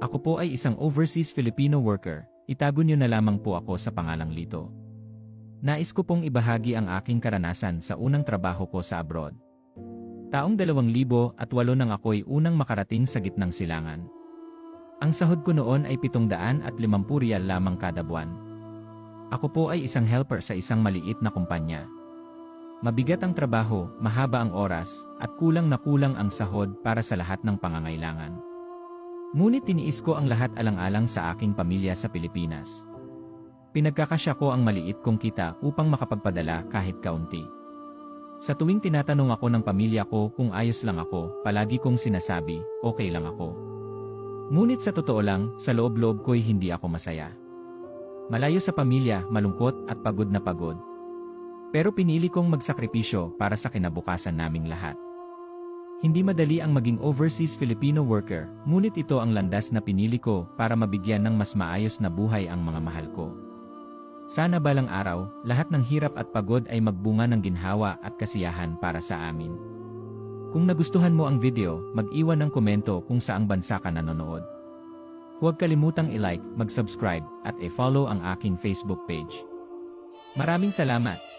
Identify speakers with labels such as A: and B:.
A: Ako po ay isang overseas Filipino worker, itago niyo na lamang po ako sa pangalang Lito. Nais ko pong ibahagi ang aking karanasan sa unang trabaho ko sa abroad. Taong 2008 nang ako'y unang makarating sa gitnang silangan. Ang sahod ko noon ay 750 riyal lamang kada buwan. Ako po ay isang helper sa isang maliit na kumpanya. Mabigat ang trabaho, mahaba ang oras, at kulang na kulang ang sahod para sa lahat ng pangangailangan. Ngunit tiniis ko ang lahat alang-alang sa aking pamilya sa Pilipinas. Pinagkakasya ko ang maliit kong kita upang makapagpadala kahit kaunti. Sa tuwing tinatanong ako ng pamilya ko kung ayos lang ako, palagi kong sinasabi, okay lang ako. Ngunit sa totoo lang, sa loob-loob ko'y hindi ako masaya. Malayo sa pamilya, malungkot at pagod na pagod. Pero pinili kong magsakripisyo para sa kinabukasan naming lahat. Hindi madali ang maging overseas Filipino worker, ngunit ito ang landas na pinili ko para mabigyan ng mas maayos na buhay ang mga mahal ko. Sana balang araw, lahat ng hirap at pagod ay magbunga ng ginhawa at kasiyahan para sa amin. Kung nagustuhan mo ang video, mag-iwan ng komento kung saang bansa ka nanonood. Huwag kalimutang i-like, mag-subscribe, at i-follow ang aking Facebook page. Maraming salamat!